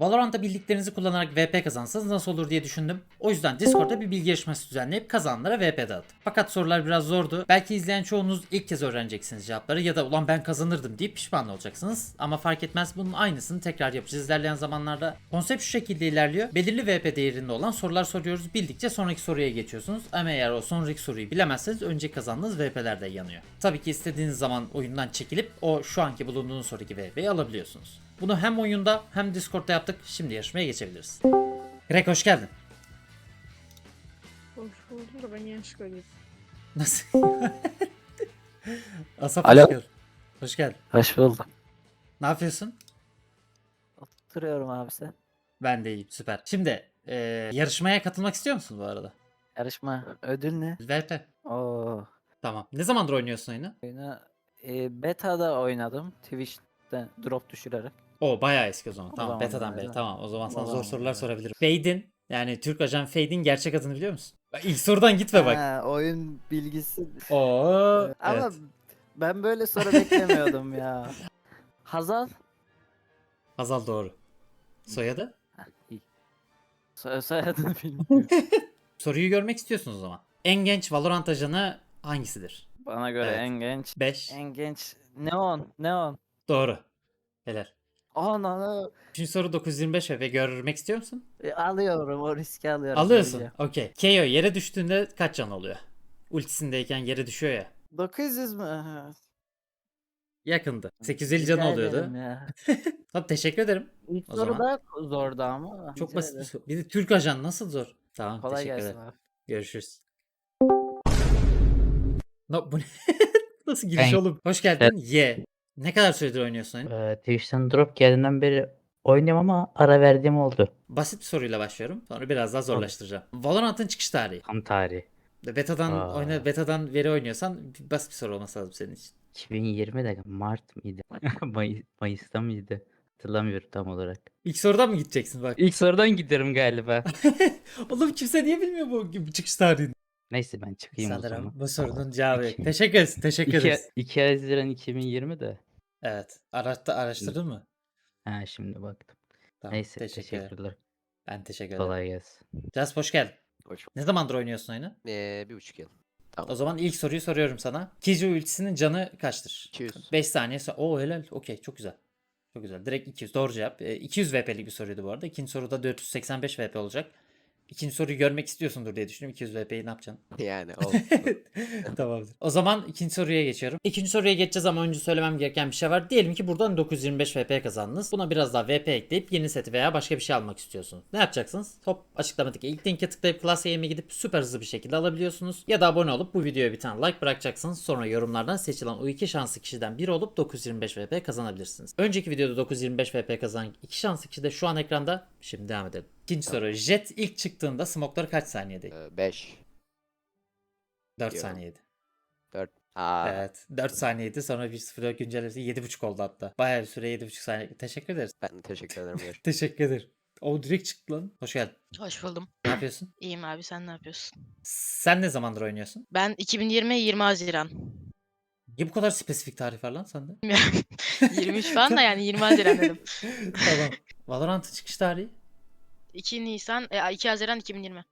Valorant'ta bildiklerinizi kullanarak VP kazansanız nasıl olur diye düşündüm. O yüzden Discord'da bir bilgi yarışması düzenleyip kazananlara VP dağıttık. Fakat sorular biraz zordu. Belki izleyen çoğunuz ilk kez öğreneceksiniz cevapları ya da ulan ben kazanırdım deyip pişman olacaksınız. Ama fark etmez bunun aynısını tekrar yapacağız ilerleyen zamanlarda. Konsept şu şekilde ilerliyor. Belirli VP değerinde olan sorular soruyoruz. Bildikçe sonraki soruya geçiyorsunuz. Ama eğer o sonraki soruyu bilemezseniz önce kazandığınız VP'ler de yanıyor. Tabii ki istediğiniz zaman oyundan çekilip o şu anki bulunduğunuz sonraki VP'yi alabiliyorsunuz. Bunu hem oyunda hem Discord'da yaptık. Şimdi yarışmaya geçebiliriz. Greg hoş geldin. Hoş buldum da ben yanlışlıkla girdim. Nasıl? Asaf Alo. hoş geldin. Hoş geldin. Hoş buldum. Ne yapıyorsun? Oturuyorum abi sen. Ben de iyiyim süper. Şimdi e, yarışmaya katılmak istiyor musun bu arada? Yarışma ödül ne? VP. Oo. Tamam. Ne zamandır oynuyorsun oyunu? Oyunu e, beta'da oynadım. Twitch'ten drop düşürerek. O bayağı eski o zaman. O Tamam zaman betadan beri. Tamam o zaman O sana zor zaman sorular öyle. sorabilirim. Fade'in yani Türk ajan Fade'in gerçek adını biliyor musun? İlk sorudan gitme bak. Ha, oyun bilgisi. Oo. Ama evet. ben böyle soru beklemiyordum ya. Hazal. Hazal doğru. Soyadı? İyi. So soyadını bilmiyorum. Soruyu görmek istiyorsunuz o zaman. En genç Valorant ajanı hangisidir? Bana göre Evet. en genç. 5. En genç. Neon. Neon. Doğru. Helal. Ana. Üçüncü soru 925 ve görmek istiyor musun? E, alıyorum o riski alıyorum. Alıyorsun. göreceğim. Okey. KO yere düştüğünde kaç can oluyor? Ultisindeyken yere düşüyor ya. 900 mü? Yakındı. 850 canı rica oluyordu. ederim ya. Tabii teşekkür ederim. İlk O soru zaman- da zordu ama. Çok rica basit bir ederim. soru. Bir de Türk ajan nasıl zor? Tamam Kolay teşekkür gelsin ederim. abi. Görüşürüz. No, bu ne? Nasıl giriş Ben- oğlum? Hoş geldin. Ye. Ne kadar süredir oynuyorsun oyunu? Ee, Twitch'ten drop geldiğinden beri oynuyorum ama ara verdiğim oldu. Basit bir soruyla başlıyorum. Sonra biraz daha zorlaştıracağım. Valorant'ın çıkış tarihi. Tam tarihi. Beta'dan Aa. oyna betadan veri oynuyorsan basit bir soru olması lazım senin için. 2020'de Mart mıydı? Mayıs, Mayıs'ta mıydı? Hatırlamıyorum tam olarak. İlk sorudan mı gideceksin bak? İlk sorudan giderim galiba. Oğlum kimse niye bilmiyor bu bu çıkış tarihini? Neyse ben çıkayım o Sanırım zaman. bu sorunun cevabı yok. Teşekkür ederiz. Teşekkür 2, ederiz. 2 Haziran 2020'de. Evet. Araştı, araştırdın mı? Ha şimdi baktım. Tamam. Neyse teşekkür ederim. teşekkürler. Ben teşekkür ederim. Kolay gelsin. Jasp hoş geldin. Hoş Ne zamandır oynuyorsun oyunu? Ee, bir buçuk yıl. O zaman ilk soruyu soruyorum sana. Kijo ultisinin canı kaçtır? 200. 5 saniye sonra. Oo helal. Okey çok güzel. Çok güzel. Direkt 200. Doğru cevap. Ee, 200 VP'lik bir soruydu bu arada. İkinci soruda 485 VP olacak. İkinci soruyu görmek istiyorsundur diye düşünüyorum. 200 VP'yi ne yapacaksın? Yani olsun. Tamamdır. O zaman ikinci soruya geçiyorum. İkinci soruya geçeceğiz ama önce söylemem gereken bir şey var. Diyelim ki buradan 925 VP kazandınız. Buna biraz daha VP ekleyip yeni seti veya başka bir şey almak istiyorsunuz. Ne yapacaksınız? Hop açıklamadaki ilk linke tıklayıp Class Game'e gidip süper hızlı bir şekilde alabiliyorsunuz. Ya da abone olup bu videoya bir tane like bırakacaksınız. Sonra yorumlardan seçilen o iki şanslı kişiden biri olup 925 VP kazanabilirsiniz. Önceki videoda 925 VP kazanan iki şanslı kişi de şu an ekranda. Şimdi devam edelim. İkinci soru. Jet ilk çıktığında smoke'ları kaç saniyedeydi? 5. 4 Yok. saniyeydi. 4. Aa, Evet. 4 saniyeydi. Sonra 1.0'a güncellemesi 7.5 oldu hatta. Bayağı bir süre 7.5 saniye. Teşekkür ederiz. Ben de teşekkür ederim. Teşekkür ederim. O direkt çıktı lan. Hoş geldin. Hoş buldum. Ne yapıyorsun? İyiyim abi sen ne yapıyorsun? Sen ne zamandır oynuyorsun? Ben 2020 20 Haziran. Niye bu kadar spesifik tarih var lan sende? 23 falan da yani 20 Haziran dedim. tamam. Valorant'ın çıkış tarihi? 2 Nisan, e, 2 Haziran 2020.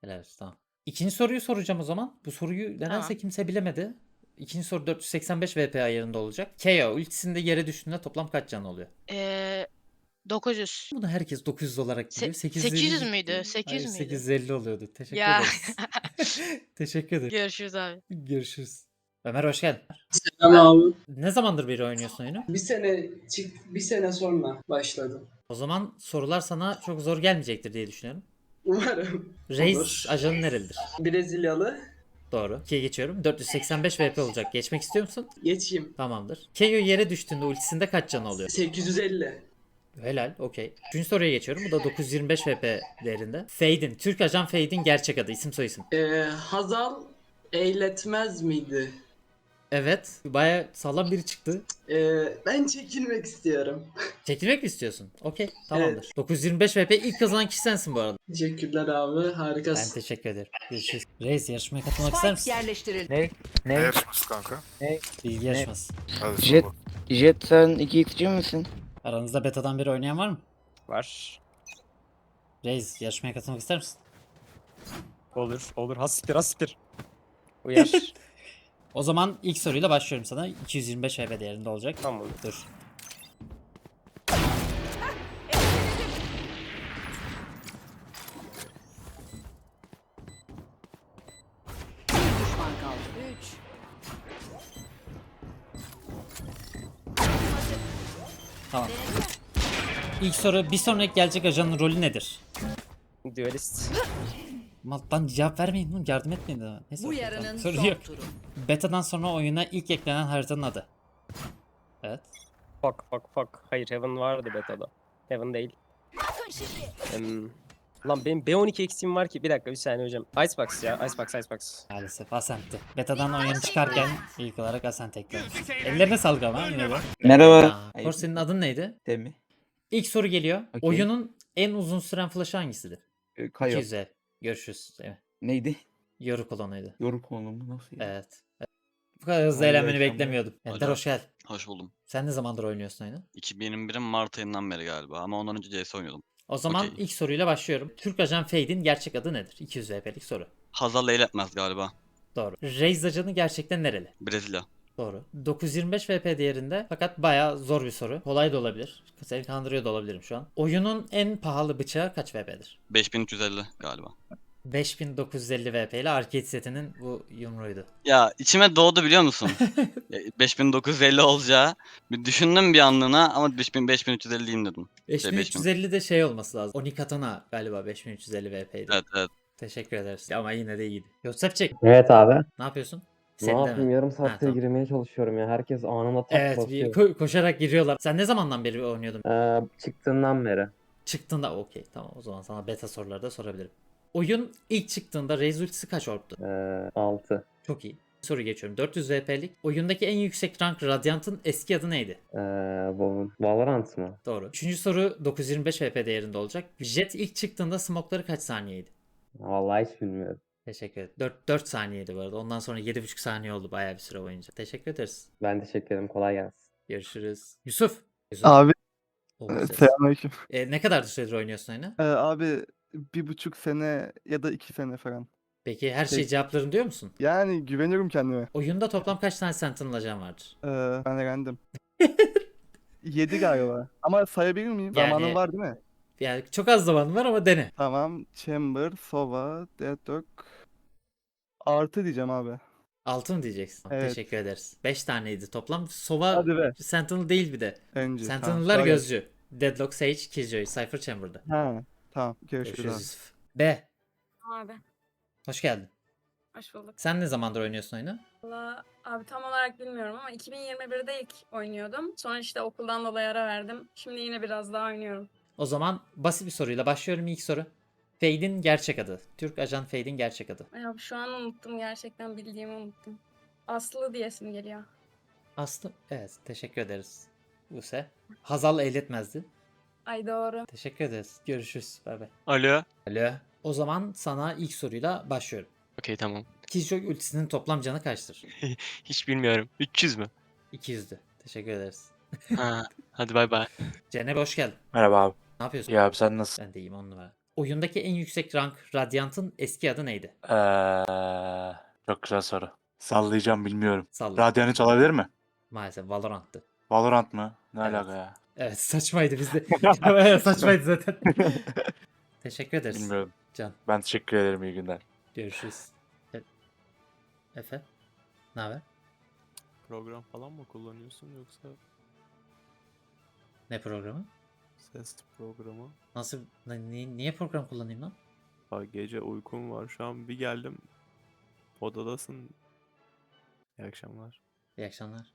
Helal olsun, tamam. İkinci soruyu soracağım o zaman. Bu soruyu nedense Tamam. kimse bilemedi. İkinci soru 485 VP ayarında olacak. KO ultisinde yere düştüğünde toplam kaç can oluyor? Ee, 900. Bunu herkes 900 olarak Se- biliyor. 800 müydü? 800 Hayır, müydü? 850 oluyordu. Teşekkür Ya. ederiz. Teşekkür ederim. Görüşürüz abi. Görüşürüz. Ömer hoş geldin. Selam abi. Ne zamandır beri oynuyorsun oyunu? Bir sene çık bir sene sonra başladım. O zaman sorular sana çok zor gelmeyecektir diye düşünüyorum. Umarım. Reis Olur. ajanı nerelidir? Brezilyalı. Doğru. 2'ye geçiyorum. 485 VP olacak. Geçmek istiyor musun? Geçeyim. Tamamdır. Keio yere düştüğünde ultisinde kaç canı oluyor? 850. Helal. Okey. Üçüncü soruya geçiyorum. Bu da 925 VP değerinde. Fade'in. Türk ajan Fade'in gerçek adı. isim soyisim. Ee, Hazal eğletmez miydi? Evet. Baya sağlam biri çıktı. Ee, ben çekilmek istiyorum. Çekilmek mi istiyorsun? Okey. Tamamdır. 925 VP ilk kazanan kişi sensin bu arada. Teşekkürler abi. Ben Harikasın. teşekkür ederim. Görüşürüz. Reis yarışmaya katılmak ister misin? yerleştirildi. Ne? Ne Ne? yarışması kanka? Bilgi yarışması. Hadi Jet- sor bak. Jet sen iki itici misin? Aranızda betadan biri oynayan var mı? Var. Reis yarışmaya katılmak ister misin? Olur. Olur. Hassiktir hassiktir. Uyar. O zaman ilk soruyla başlıyorum sana. 225 VP değerinde olacak. tamam. Dur. Düşman kaldı. 3. Tamam. İlk soru bir sonraki gelecek ajanın rolü nedir? Duelist. Maltan cevap vermeyin lan yardım etmeyin de. Neyse, Bu yarının son yok. turu. Beta'dan sonra oyuna ilk eklenen haritanın adı. Evet. Fuck fuck fuck. Hayır Heaven vardı betada. Heaven değil. Em, lan benim B12 eksiğim var ki. Bir dakika bir saniye hocam. Icebox ya. Icebox Icebox. Maalesef Ascent'ti. Beta'dan oyun çıkarken ilk olarak Ascent eklemiş. Ellerine sağlık ama yine de. Merhaba. Aa, Kor senin adın neydi? Demi. İlk soru geliyor. Okey. Oyunun en uzun süren flash'ı hangisidir? Ee, Kayo. 200'e. Görüşürüz. Evet. Neydi? Yoru kolonuydu. Yoru konumu nasıl ya? Evet. evet. Bu kadar hızlı Vallahi eğlenmeni beklemiyordum. Ender hoş geldin. Hoş buldum. Sen ne zamandır oynuyorsun oyunu? 2021'in Mart ayından beri galiba ama ondan önce CS oynuyordum. O zaman Okey. ilk soruyla başlıyorum. Türk ajan Fade'in gerçek adı nedir? 200 VP'lik soru. Hazal Eyletmez galiba. Doğru. Reis ajanı gerçekten nereli? Brezilya. Doğru. 925 VP değerinde fakat bayağı zor bir soru. Kolay da olabilir. Seni kandırıyor da olabilirim şu an. Oyunun en pahalı bıçağı kaç VP'dir? 5350 galiba. 5950 VP ile arcade setinin bu yumruğuydu. Ya içime doğdu biliyor musun? Ya, 5950 olacağı. Bir düşündüm bir anlığına ama 5000 5350 diyeyim dedim. 5350 de şey olması lazım. Onikatana galiba 5350 VP'ydi. Evet evet. Teşekkür ederiz. Ama yine de iyiydi. Yosefçik Evet abi. ne yapıyorsun? Ne Senin de mi? yapayım yarım saattir tamam. girmeye çalışıyorum ya. Herkes anında tak Evet bir ko- koşarak giriyorlar. Sen ne zamandan beri oynuyordun? Ee, çıktığından beri. Çıktığında okey tamam o zaman sana beta soruları da sorabilirim. Oyun ilk çıktığında Raze ultisi kaç orptu? Ee, 6. Çok iyi. Soru geçiyorum. 400 VP'lik. Oyundaki en yüksek rank Radiant'ın eski adı neydi? Ee, bu Valorant mı? Doğru. Üçüncü soru 925 VP değerinde olacak. Jet ilk çıktığında smoke'ları kaç saniyeydi? Vallahi hiç bilmiyorum. Teşekkür ederim. 4, 4 saniyeydi bu arada. Ondan sonra 7,5 saniye oldu bayağı bir süre boyunca. Teşekkür ederiz. Ben teşekkür ederim. Kolay gelsin. Görüşürüz. Yusuf. Yusuf. Abi Oo, ses. selamünaleyküm. E, ne kadar süredir oynuyorsun oyunu? Ee, abi bir buçuk sene ya da iki sene falan. Peki her şeyi Peki. cevaplarım diyor musun? Yani güveniyorum kendime. Oyunda toplam kaç tane Sentinel ajan vardır? Ee, ben öğrendim. Yedi galiba. Ama sayabilir miyim? Yani- Zamanım var değil mi? Yani çok az zaman var ama dene. Tamam. Chamber, Sova, Deathlock. Artı diyeceğim abi. 6 mı diyeceksin? Evet. Teşekkür ederiz. 5 taneydi toplam. Sova Hadi be. Sentinel değil bir de. Bence. Sentinel'lar söyle. gözcü. Deadlock, Sage, Killjoy, Cypher Chamber'da. Ha, tamam. Görüşürüz Görüşürüz abi. B. Abi Hoş geldin. hoş bulduk. Sen ne zamandır oynuyorsun oyunu? Valla abi tam olarak bilmiyorum ama 2021'de ilk oynuyordum. Sonra işte okuldan dolayı ara verdim. Şimdi yine biraz daha oynuyorum. O zaman basit bir soruyla başlıyorum ilk soru. Fade'in gerçek adı. Türk ajan Fade'in gerçek adı. Ya şu an unuttum gerçekten bildiğimi unuttum. Aslı diyesim geliyor. Aslı. Evet teşekkür ederiz. Buse. Hazal eğletmezdi. Ay doğru. Teşekkür ederiz. Görüşürüz. Bay bay. Alo. Alo. O zaman sana ilk soruyla başlıyorum. Okey tamam. Killjoy ultisinin toplam canı kaçtır? Hiç bilmiyorum. 300 mü? 200'dü. Teşekkür ederiz. Ha, hadi bay bay. Cenab hoş geldin. Merhaba abi. Ne yapıyorsun? Ya abi sen nasılsın? Ben de iyiyim on numara. Oyundaki en yüksek rank Radiant'ın eski adı neydi? Ee, çok güzel soru. Sallayacağım bilmiyorum. Salla. Radyanı çalabilir mi? Maalesef Valorant'tı. Valorant mı? Ne Evet. alaka ya? Evet saçmaydı bizde. Evet, saçmaydı zaten. Teşekkür ederiz. Bilmiyorum. Can. Ben teşekkür ederim iyi günler. Görüşürüz. E- Efe. Ne haber? Program falan mı kullanıyorsun yoksa Ne programı? Ses programı? Nasıl? ni- Niye, niye program kullanayım lan? Gece uykum var. Şu an bir geldim. Odadasın. İyi akşamlar. İyi akşamlar.